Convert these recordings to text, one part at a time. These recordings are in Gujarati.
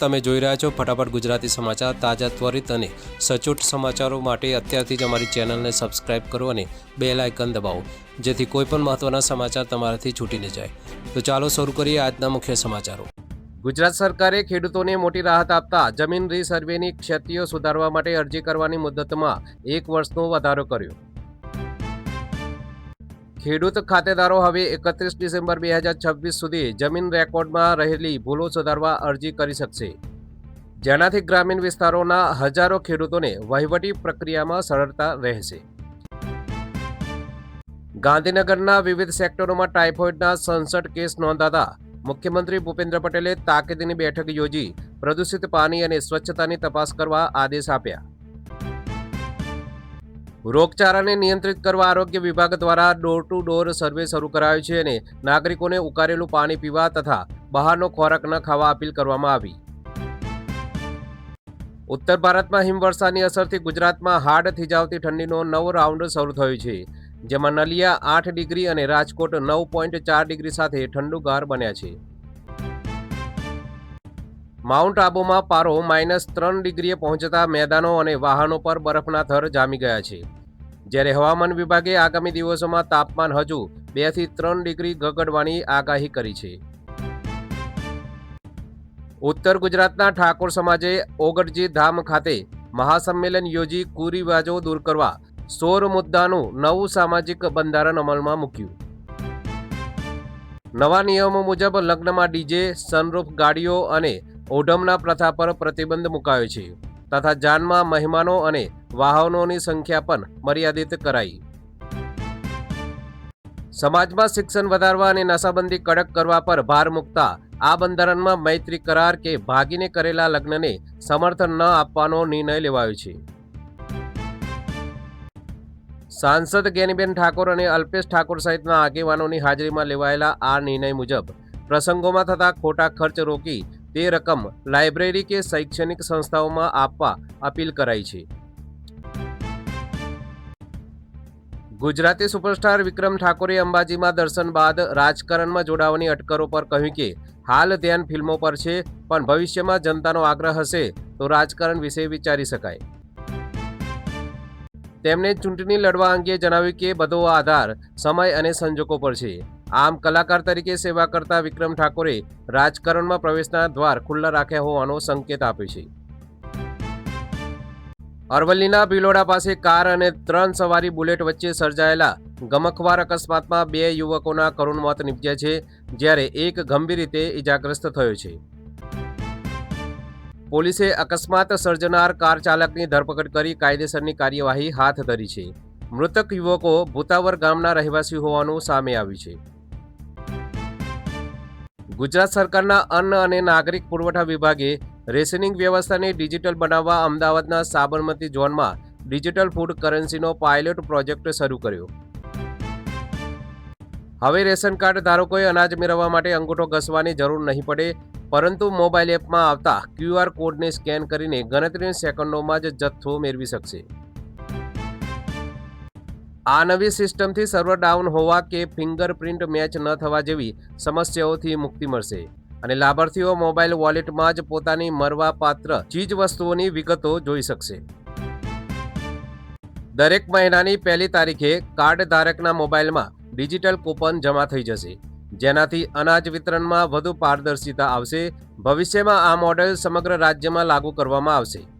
તમે જોઈ રહ્યા છો ફટાફટ ગુજરાતી સમાચાર તાજા ત્વરિત અને સચોટ સમાચારો માટે અત્યારથી જ અમારી ચેનલને સબસ્ક્રાઇબ કરો અને બે લાયકન દબાવો, જેથી કોઈપણ મહત્ત્વના સમાચાર તમારાથી છૂટી ન જાય. તો ચાલો શરૂ કરીએ આજના મુખ્ય સમાચારો. ગુજરાત સરકારે ખેડૂતોને મોટી રાહત આપતા જમીન રીસર્વેની ક્ષતિઓ સુધારવા માટે અરજી કરવાની મુદતમાં એક વર્ષનો વધારો કર્યો. ખેડૂત ખાતેદારો હવે એકત્રીસ ડિસેમ્બર બે હજાર છવ્વીસ સુધી જમીન રેકોર્ડમાં રહેલી ભૂલો સુધારવા અરજી કરી શકશે. જેનાથી ગ્રામીણ વિસ્તારોના હજારો ખેડૂતોને વહીવટી પ્રક્રિયામાં સરળતા રહેશે. ગાંધીનગરના વિવિધ સેક્ટરોમાં ટાઇફોઇડના સડસઠ કેસ નોંધાતા મુખ્યમંત્રી ભૂપેન્દ્ર પટેલે તાકીદની બેઠક યોજી પ્રદૂષિત પાણી અને સ્વચ્છતાની તપાસ કરવા આદેશ આપ્યા. રોગચાળાને નિયંત્રિત કરવા આરોગ્ય વિભાગ દ્વારા ડોર ટુ ડોર સર્વે શરૂ કરાયો છે અને નાગરિકોને ઉકાળેલું પાણી પીવા તથા બહારનો ખોરાક ન ખાવા અપીલ કરવામાં આવી. ઉત્તર ભારતમાં હિમવર્ષાની અસરથી ગુજરાતમાં હાડ થીજાવતી ઠંડીનો નવો રાઉન્ડ શરૂ થયો છે, જેમાં નલિયા આઠ ડિગ્રી અને રાજકોટ નવ પોઈન્ટ ચાર ડિગ્રી સાથે ઠંડુગાર બન્યા છે. માઉન્ટ આબુમાં પારો માઇનસ ત્રણ ડિગ્રીએ પહોંચતા મેદાનો અને વાહનો પર બરફના થર જામી ગયા છે. જ્યારે હવામાન વિભાગે આગામી દિવસોમાં તાપમાન હજુ બેથી ત્રણ ડિગ્રી ગગડવાની આગાહી કરી છે. ઉત્તર ગુજરાતના ઠાકોર સમાજે ઓગટજી ધામ ખાતે મહાસંમેલન યોજી કુરિવાજો દૂર કરવા સોર મુદ્દાનું નવું સામાજિક બંધારણ અમલમાં મૂક્યું. નવા નિયમો મુજબ લગ્નમાં ડીજે સનરૂફ ગાડીઓ અને ઓઢમના પ્રથા પર પ્રતિબંધ મુકાયો છે તથા જાનમાં મહેમાનો અને વાહનોની સંખ્યા પણ મર્યાદિત કરાઈ. સમાજમાં શિક્ષણ વધારવા અને નશાબંધી કડક કરવા પર ભાર મૂકતા આ બંધારણમાં મૈત્રી કરાર કે ભાગીને કરેલા લગ્નને સમર્થન ન આપવાનો નિર્ણય લેવાયો છે. સાંસદ જ્ઞાનીબેન ઠાકોર અને અલ્પેશ ઠાકોર સહિતના આગેવાનોની હાજરીમાં લેવાયેલા આ નિર્ણય મુજબ પ્રસંગોમાં થતા ખોટા ખર્ચ રોકી તે રકમ લાઇબ્રેરી કે શૈક્ષણિક સંસ્થાઓમાં આપવા અપીલ કરાઈ છે. ગુજરાતી સુપરસ્ટાર વિક્રમ ઠાકોરે અંબાજીમાં દર્શન બાદ રાજકારણમાં જોડાવાની અટકરો પર કહ્યું કે, હાલ ધ્યાન ફિલ્મો પર છે, પણ ભવિષ્યમાં જનતાનો આગ્રહ હશે તો રાજકારણ વિશે વિચારી શકાય. તેમણે ચૂંટણી લડવા અંગે જણાવ્યું કે, બધો આધાર, સમય અને સંજોગો પર છે. આમ કલાકાર તરીકે સેવા કરતા વિક્રમ ઠાકોરે રાજકારણમાં પ્રવેશના દ્વાર ખુલ્લા રાખ્યા હોવાનો સંકેત આપ્યો છે. અરવલ્લીના ભિલોડા પાસે કાર અને ત્રણ સવારી બુલેટ વચ્ચે સર્જાયેલા ગમખવાર અકસ્માતમાં બે યુવકોના કરુણ મોત નીપજ્યા છે, જ્યારે એક ગંભીર રીતે ઇજાગ્રસ્ત થયો છે. પોલીસે અકસ્માત સર્જનાર કાર ચાલકની ધરપકડ કરી કાયદેસરની કાર્યવાહી હાથ ધરી છે. મૃતક યુવકો ભૂતાવર ગામના રહેવાસી હોવાનું સામે આવ્યું છે. ગુજરાત સરકારના અન્ન અને નાગરિક પુરવઠા વિભાગે રેશનિંગ વ્યવસ્થાને ડિજિટલ બનાવવા અમદાવાદના સાબરમતી ઝોનમાં ડિજિટલ ફૂડ કરન્સીનો પાયલોટ પ્રોજેક્ટ શરૂ કર્યો. હવે રેશન કાર્ડ ધારકોએ અનાજ મેળવવા માટે અંગૂઠો ઘસવાની જરૂર નહીં પડે, પરંતુ મોબાઈલ એપમાં આવતા ક્યુઆર કોડને સ્કેન કરીને ગણતરીની સેકન્ડોમાં જ જથ્થો મેળવી શકશે. આ નવી સિસ્ટમથી સર્વર ડાઉન હોવા કે ફિંગરપ્રિન્ટ મેચ ન થવા જેવી સમસ્યાઓથી મુક્તિ મળશે. અને લાભાર્થીઓ મોબાઈલ વોલેટમાં જ પોતાની મરવાપાત્ર ચીજ વસ્તુઓની વિગતો જોઈ શકશે. દરેક મહિનાની પહેલી તારીખે કાર્ડ ધારકના મોબાઈલમાં ડિજિટલ કૂપન જમા થઈ જશે. જેનાથી અનાજ વિતરણમાં વધુ પારદર્શિતા આવશે. ભવિષ્યમાં આ મોડેલ સમગ્ર રાજ્યમાં લાગુ કરવામાં આવશે.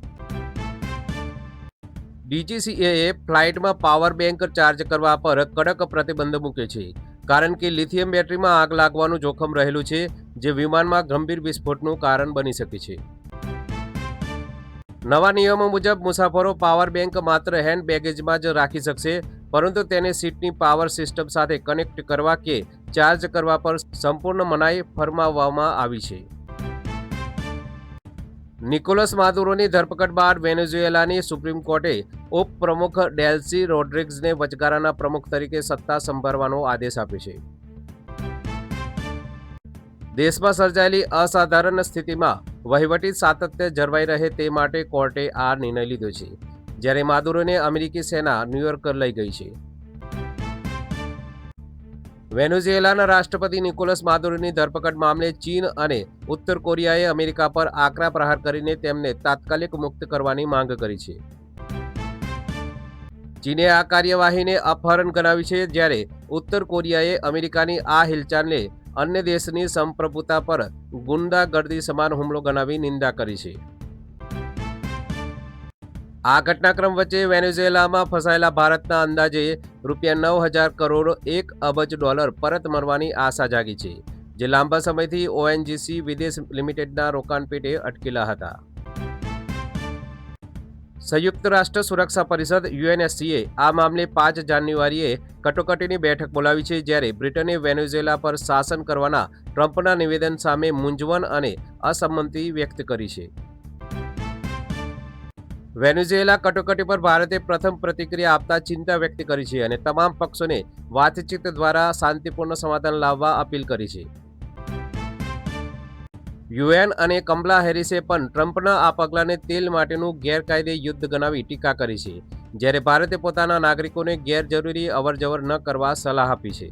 ડીજીસીએએ ફ્લાઇટમાં પાવર બેંક ચાર્જ કરવા પર કડક પ્રતિબંધ મૂકે છે. કારણ કે લિથિયમ બેટરીમાં આગ લાગવાનું જોખમ રહેલું છે, જે વિમાનમાં ગંભીર વિસ્ફોટનું કારણ બની શકે છે. નવા નિયમો મુજબ મુસાફરો પાવર બેંક માત્ર હેન્ડ બેગેજમાં જ રાખી શકશે, પરંતુ તેને સીટની પાવર સિસ્ટમ સાથે કનેક્ટ કરવા કે ચાર્જ કરવા પર સંપૂર્ણ મનાઈ ફરમાવવામાં આવી છે. નિકોલસ માદુરોની ધરપકડ બાદ વેનેઝુએલાની સુપ્રીમ કોર્ટે ઉપપ્રમુખ ડેલ્સી રોડ્રિગ્સને વચગાળાના પ્રમુખ તરીકે સત્તા સંભાળવાનો આદેશ આપ્યો છે. દેશમાં સર્જાયેલી અસાધારણ સ્થિતિમાં વહીવટી સાતત્ય જળવાઈ રહે તે માટે કોર્ટે આ નિર્ણય લીધો છે, જ્યારે માદુરોને અમેરિકી સેના ન્યૂયોર્ક લઈ ગઈ છે. વેનેઝુએલાના રાષ્ટ્રપતિ નિકોલસ માદુરોની ધરપકડ મામલે ચીન અને ઉત્તર કોરિયાએ અમેરિકા પર આકરા પ્રહાર કરીને તેમને તાત્કાલિક મુક્ત કરવાની માંગ કરી છે. ચીને આ કાર્યવાહીને અપહરણ ગણાવી છે જ્યારે ઉત્તર કોરિયાએ અમેરિકાની આ હિલચાલને અન્ય દેશની સંપ્રભુતા પર ગુંડાગર્દી સમાન હુમલો ગણાવી નિંદા કરી છે. આ ઘટનાક્રમ વચ્ચે વેનેઝુએલામાં ફસાયેલા ભારતના અંદાજે રૂપિયા નવ હજાર કરોડ એક અબજ ડોલર પરત મળવાની આશા જાગી છે, જે લાંબા સમયથી ઓએનજીસી વિદેશ લિમિટેડના રોકાણ અટકેલા હતા. સંયુક્ત રાષ્ટ્ર સુરક્ષા પરિષદ, યુએનએસસીએ, આ મામલે પાંચ જાન્યુઆરીએ કટોકટીની બેઠક બોલાવી છે, જ્યારે બ્રિટને વેનેઝુએલા પર શાસન કરવાના ટ્રમ્પના નિવેદન સામે મૂંઝવણ અને અસંમતિ વ્યક્ત કરી છે. વેનેઝુએલા કટોકટી પર ભારતે પ્રથમ પ્રતિક્રિયા આપતા ચિંતા વ્યક્ત કરી છે અને તમામ પક્ષોને વાતચીત દ્વારા શાંતિપૂર્ણ સમાધાન લાવવા અપીલ કરી છે. યુએન અને કમલા હેરિસે પણ ટ્રમ્પના આ પગલાંને તેલ માટેનું ગેરકાયદે યુદ્ધ ગણાવી ટીકા કરી છે, જ્યારે ભારતે પોતાના નાગરિકોને ગેરજરૂરી અવરજવર ન કરવા સલાહ આપી છે.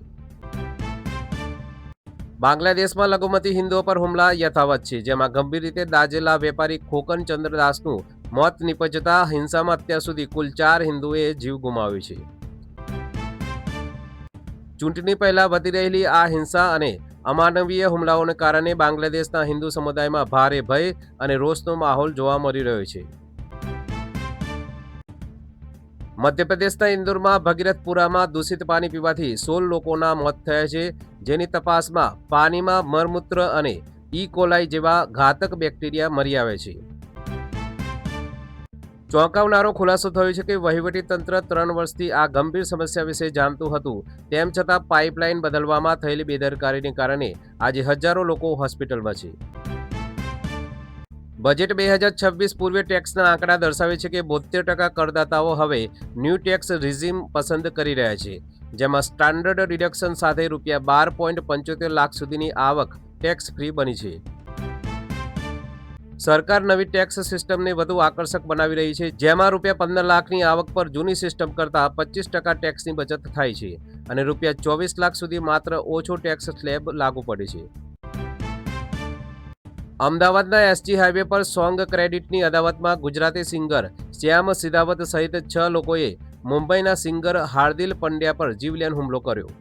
બાંગ્લાદેશમાં લઘુમતી હિન્દુઓ પર હુમલા યથાવત છે, જેમાં ગંભીર રીતે દાજેલા વેપારી ખોકન ચંદ્રદાસનું મોત નિપજતા હિંસામાં અત્યાર સુધી કુલ ચાર હિન્દુએ જીવ ગુમાવ્યો છે. ચૂંટણી પહેલા વધી રહેલી આ હિંસા અને અમાનવીય હુમલાઓને કારણે બાંગ્લાદેશના હિન્દુ સમુદાયમાં ભારે ભય અને રોષનો માહોલ જોવા મળી રહ્યો છે. મધ્યપ્રદેશના ઇન્દોરમાં ભગીરથપુરામાં દૂષિત પાણી પીવાથી સોળ લોકોના મોત થયા છે, જેની તપાસમાં પાણીમાં મરમૂત્ર અને ઈ કોલાઈ જેવા ઘાતક બેક્ટેરિયા મરી આવે છે. ચોંકાવનારો ખુલાસો થયો છે કે વહીવટી તંત્ર ત્રણ વર્ષથી આ ગંભીર સમસ્યા વિશે જાણતું હતું. તેમ છતાં પાઇપલાઇન બદલવામાં થયેલી બેદરકારીને કારણે આજે હજારો લોકો હોસ્પિટલમાં છે. બજેટ બે હજાર છવ્વીસ પૂર્વે ટેક્સના આંકડા દર્શાવે છે કે બોતેર ટકા કરદાતાઓ હવે ન્યૂ ટેક્સ રિઝિમ પસંદ કરી રહ્યા છે, જેમાં સ્ટાન્ડર્ડ ડિડક્શન સાથે રૂપિયા બાર પોઈન્ટ પંચોતેર લાખ સુધીની આવક ટેક્સ ફ્રી બની છે. સરકાર નવી ટેક્સ સિસ્ટમને વધુ આકર્ષક બનાવી રહી છે, જેમાં રૂપિયા પંદર લાખની આવક પર જૂની સિસ્ટમ કરતાં પચીસ ટકા ટેક્સની બચત થાય છે અને રૂપિયા ચોવીસ લાખ સુધી માત્ર ઓછો ટેક્સ સ્લેબ લાગુ પડે છે. અમદાવાદના એસજી હાઈવે પર સોંગ ક્રેડિટની અદાવતમાં ગુજરાતી સિંગર શ્યામ સિદાવત સહિત છ લોકોએ મુંબઈના સિંગર હાર્દિલ પંડ્યા પર જીવલેણ હુમલો કર્યો.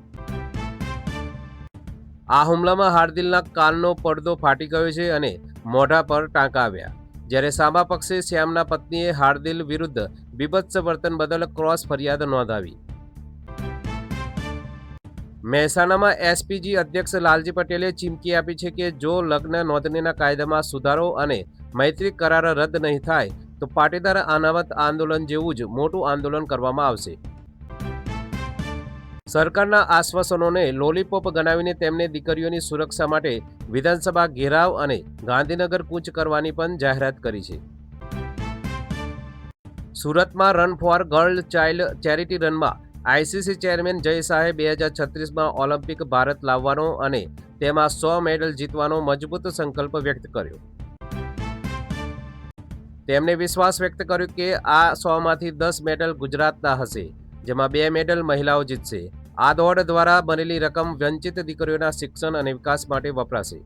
આ હુમલામાં હાર્દિલના કાનનો પડદો ફાટી ગયો છે અને મોઢા પર ટાંકા આવ્યા. જ્યારે સામા પક્ષે શ્યામના પત્નીએ હાર્દિલ વિરુદ્ધ બીભત્સ વર્તન બદલ ક્રોસ ફરિયાદ નોંધાવી. મહેસાણામાં એસપીજી અધ્યક્ષ લાલજી પટેલે ચીમકી આપી છે કે જો લગ્ન નોંધણીના કાયદામાં સુધારો અને મૈત્રી કરાર રદ નહીં થાય, તો પાટીદાર અનામત આંદોલન જેવું જ મોટું આંદોલન કરવામાં આવશે. સરકારના આશ્વાસનોને લોલીપોપ ગણાવીને તેમને દીકરીઓની સુરક્ષા માટે વિધાનસભા ઘેરાવ અને ગાંધીનગર કૂચ કરવાની પણ જાહેરાત કરી છે. સુરતમાં run for girl child charity રનમાં ICC chairman Jay શાહે બે હજાર છત્રીસમાં ઓલિમ્પિક ભારત લાવવાનો અને તેમાં સો મેડલ જીતવાનો મજબૂત સંકલ્પ વ્યક્ત કર્યો. તેમણે વિશ્વાસ વ્યક્ત કર્યો કે આ સોમાંથી દસ મેડલ ગુજરાતના હશે, જેમાં બે મેડલ મહિલાઓ જીતશે. આ દોડ દ્વારા બનેલી રકમ વંચિત દીકરીઓના શિક્ષણ અને વિકાસ માટે વપરાશે.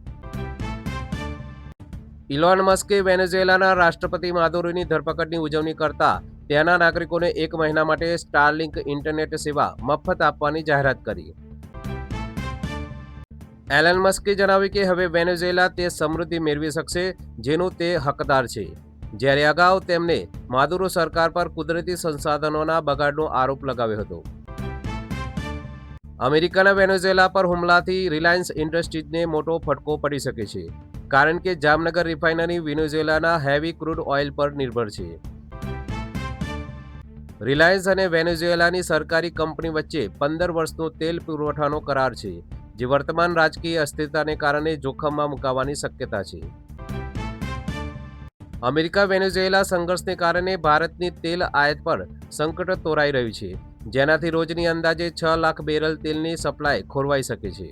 ઇલોન મસ્કે વેનેઝુએલાના રાષ્ટ્રપતિ માદુરોની ધરપકડની ઉજવણી કરતા ત્યાંના નાગરિકોને એક મહિના માટે સ્ટારલિંક ઇન્ટરનેટ સેવા મફત આપવાની જાહેરાત કરી. એલન મસ્કે જણાવ્યું કે હવે વેનેઝુએલા તે સમૃદ્ધિ મેળવી શકશે જેનું તે હકદાર છે. જ્યારે અગાઉ તેમને માદુરો સરકાર પર કુદરતી સંસાધનોના બગાડનો આરોપ લગાવ્યો હતો. અમેરિકાના વેનેઝુએલા પર હુમલાથી રિલાયન્સ ઇન્ડસ્ટ્રીઝને મોટો ફટકો પડી શકે છે, કારણ કે જામનગર રિફાઇનરી વેનેઝુએલાના હેવી ક્રૂડ ઓઇલ પર નિર્ભર છે. રિલાયન્સ અને વેનેઝુએલાની સરકારી કંપની વચ્ચે પંદર વર્ષનો તેલ પુરવઠાનો કરાર છે, જે વર્તમાન રાજકીય અસ્થિરતાને કારણે જોખમમાં મુકાવાની શક્યતા છે. અમેરિકા વેનેઝુએલા સંઘર્ષને કારણે ભારતની તેલ આયાત પર સંકટ તોરાઈ રહ્યું છે જેનાથી રોજની અંદાજે છ લાખ બેરલ તેલની સપ્લાય ખોરવાઈ શકે છે.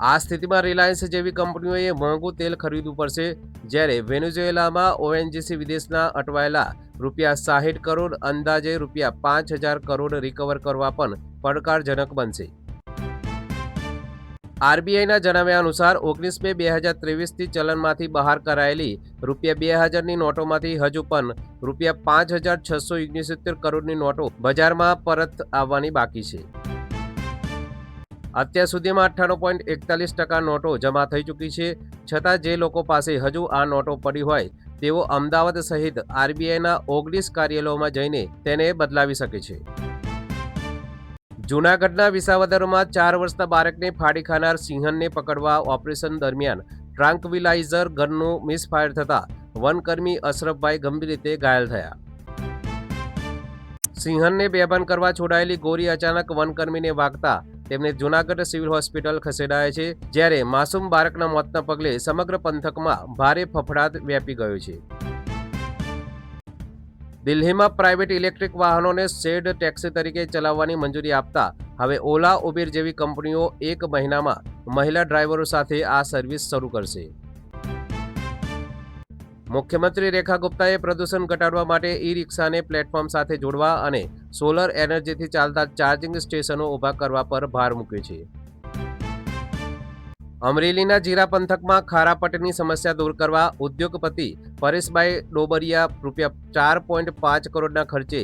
આ સ્થિતિમાં રિલાયન્સ જેવી કંપનીઓએ મોંઘું તેલ ખરીદવું પડશે, જ્યારે વેનેઝુએલામાં ઓએનજીસી વિદેશના અટવાયેલા રૂપિયા સાહીઠ કરોડ, અંદાજે રૂપિયા પાંચ હજાર કરોડ રિકવર કરવા પણ પડકારજનક બનશે. આરબીઆઈના જણાવ્યા અનુસાર ઓગણીસ મે બે હજાર ત્રેવીસથી ચલણમાંથી બહાર કરાયેલી રૂપિયા બે હજારની નોટોમાંથી હજુ પણ રૂપિયા પાંચ હજાર છસો ઓગણસિત્તેર કરોડની નોટો બજારમાં પરત આવવાની બાકી છે. અત્યાર સુધીમાં અઠ્ઠાણું પોઈન્ટ એકતાલીસ ટકા નોટો જમા થઈ ચૂકી છે. છતાં જે લોકો પાસે હજુ આ નોટો પડી હોય, તેઓ અમદાવાદ સહિત આરબીઆઈના ઓગણીસ કાર્યાલયોમાં જઈને તેને બદલાવી શકે છે. જૂનાગઢના વિસાવદરમાં ચાર વર્ષના બાળકને ફાડી ખાનાર સિંહણને પકડવા ઓપરેશન દરમિયાન ટ્રાન્કવિલાઇઝર ગનનું મિસફાયર થતાં વનકર્મી અશરફભાઈ ગંભીર રીતે ઘાયલ થયા. સિંહણને બેભાન કરવા છોડાયેલી ગોરી અચાનક વનકર્મીને વાગતા તેમને જૂનાગઢ સિવિલ હોસ્પિટલ ખસેડાયા છે, જ્યારે માસૂમ બાળકના મોતના પગલે સમગ્ર પંથકમાં ભારે ફફડાટ વ્યાપી ગયો છે. દિલ્હીમાં પ્રાઇવેટ ઇલેક્ટ્રિક વાહનોને શેડ ટેક્સી તરીકે ચલાવવાની મંજૂરી આપતા હવે ઓલા, ઉબેર જેવી કંપનીઓ એક મહિનામાં મહિલા ડ્રાઈવરો સાથે આ સર્વિસ શરૂ કરશે. મુખ્યમંત્રી રેખા ગુપ્તાએ પ્રદૂષણ ઘટાડવા માટે ઈ રિક્ષાને પ્લેટફોર્મ સાથે જોડવા અને સોલર એનર્જીથી ચાલતા ચાર્જિંગ સ્ટેશનો ઊભા કરવા પર ભાર મૂક્યો છે. અમરેલીના જીરા પંથકમાં ખારાપટની સમસ્યા દૂર કરવા ઉદ્યોગપતિ પરેશભાઈ ડોબરિયા રૂપિયા ચાર પોઈન્ટ પાંચ કરોડના ખર્ચે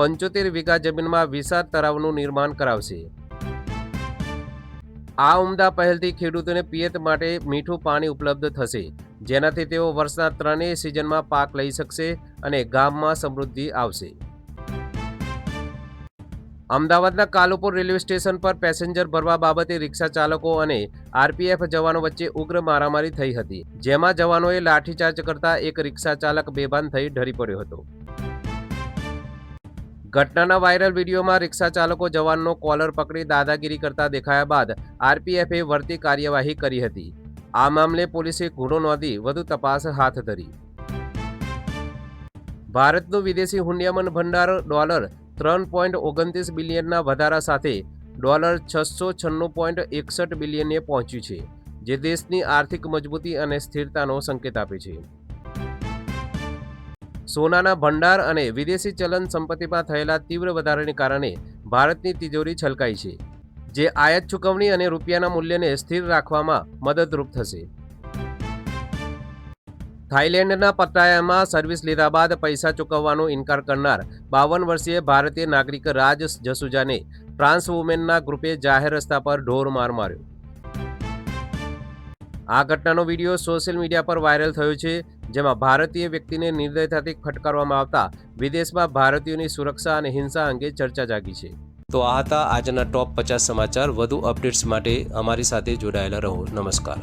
પંચોતેર વીઘા જમીનમાં વિશાળ તળાવનું નિર્માણ કરાવશે. આ ઉમદા પહેલથી ખેડૂતોને પિયત માટે મીઠું પાણી ઉપલબ્ધ થશે. જેનાથી તેઓ વર્ષના ત્રણેય સિઝનમાં પાક લઈ શકશે અને ગામમાં સમૃદ્ધિ આવશે. અમદાવાદના કાલુપુર રેલવે સ્ટેશન પર પેસેન્જર ભરવા બાબતે રિક્ષા ચાલકો અને આરપીએફ જવાનો વચ્ચે ઉગ્ર મારામારી થઈ હતી, જેમાં જવાનોએ લાઠીચાર્જ કરતા એક રિક્ષા ચાલક બેભાન થઈ ઢળી પડ્યો હતો. ઘટનાના વાયરલ વિડીયોમાં રિક્ષા ચાલકો જવાનનો કોલર પકડી દાદાગીરી કરતા દેખાયા બાદ આરપીએફે વળતી કાર્યવાહી કરી હતી. આ મામલે પોલીસે ગુનો નોંધી વધુ તપાસ હાથ ધરી. ભારતનું વિદેશી હુંડિયામણ ભંડાર ડોલર ત્રણ પોઈન્ટ ઓગણત્રીસ બિલિયનના વધારા સાથે ડોલર છસો છન્નું પોઈન્ટ એકસઠ બિલિયને પહોંચ્યું છે, જે દેશની આર્થિક મજબૂતી અને સ્થિરતાનો સંકેત આપે છે. સોનાના ભંડાર અને વિદેશી ચલન સંપત્તિમાં થયેલા તીવ્ર વધારાને કારણે ભારતની તિજોરી છલકાઈ છે, જે આયાત ચૂકવણી અને રૂપિયાના મૂલ્યને સ્થિર રાખવામાં મદદરૂપ થશે. થાઇલેન્ડના પટાયામાં સર્વિસ લીધા બાદ પૈસા ચૂકવવાનો ઇનકાર કરનાર બાવન વર્ષીય ભારતીય નાગરિક રાજ જસુજાને ટ્રાન્સ વુમેનના ગ્રુપે જાહેર રસ્તા પર ઢોર માર માર્યો. આ ઘટનાનો વીડિયો સોશિયલ મીડિયા પર વાયરલ થયો છે, જેમાં ભારતીય વ્યક્તિને નિર્દયતાથી ફટકારવામાં આવતા વિદેશમાં ભારતીયોની સુરક્ષા અને હિંસા અંગે ચર્ચા જાગી છે. તો આ હતા આજના ટોપ પચાસ સમાચાર. વધુ અપડેટ્સ માટે અમારી સાથે જોડાયેલા રહો. નમસ્કાર.